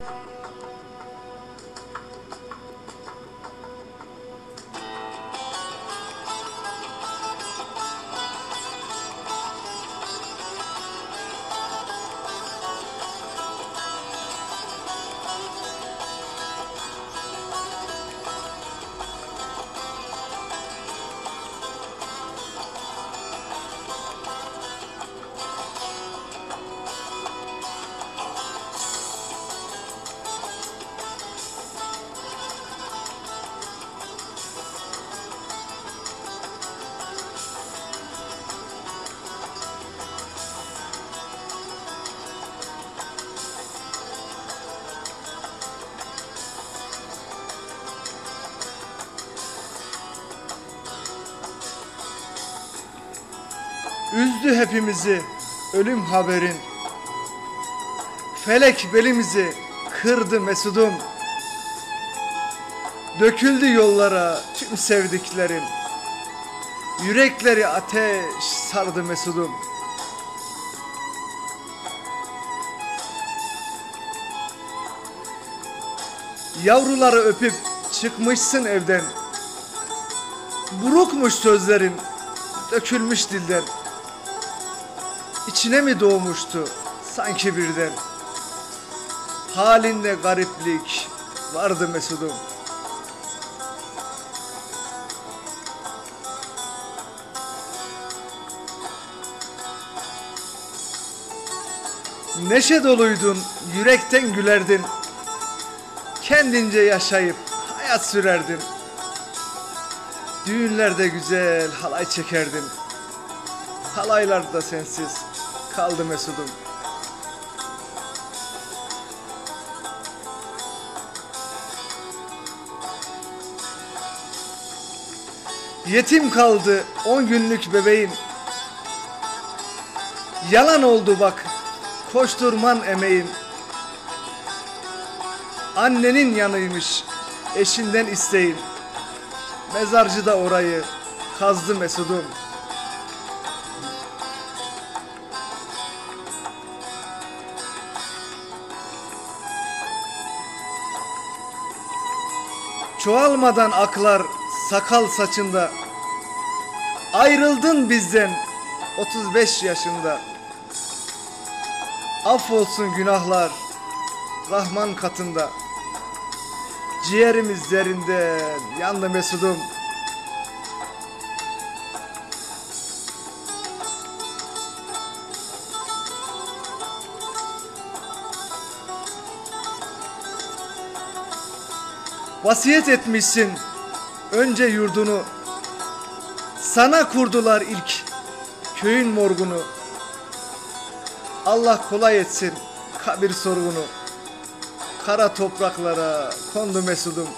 you Üzdü hepimizi ölüm haberin. Felek belimizi kırdı mesudum. Döküldü yollara tüm sevdiklerin Yürekleri ateş sardı mesudum. Yavruları öpüp çıkmışsın evden. Burukmuş sözlerin dökülmüş dilden İçine mi doğmuştu sanki birden? Halinde gariplik vardı Mesud'um. Neşe doluydun, yürekten gülerdin. Kendince yaşayıp hayat sürerdin. Düğünlerde güzel halay çekerdin. Halaylarda sensiz kaldı Mesud'um Yetim kaldı on günlük bebeğin Yalan oldu bak koşturman emeğin Annenin yanıymış eşinden isteyin Mezarcı da orayı kazdı Mesud'um Çoğalmadan aklar sakal saçında. Ayrıldın bizden 35 yaşında. Affolsun günahlar Rahman katında. Ciğerimiz derinden yandı mesudum Vasiyet etmişsin. Önce yurdunu Sana kurdular ilk köyün morgunu. Allah kolay etsin kabir sorgunu. Kara topraklara kondu mesudum.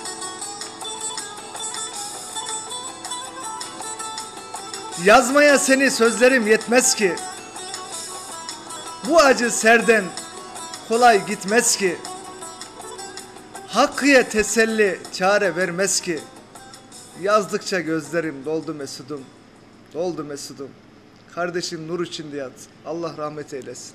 Yazmaya seni sözlerim yetmez ki. Bu acı serden kolay gitmez ki Hakkıya teselli çare vermez ki. Yazdıkça gözlerim doldu mesudum Doldu mesudum. Kardeşim nur içinde yat Allah rahmet eylesin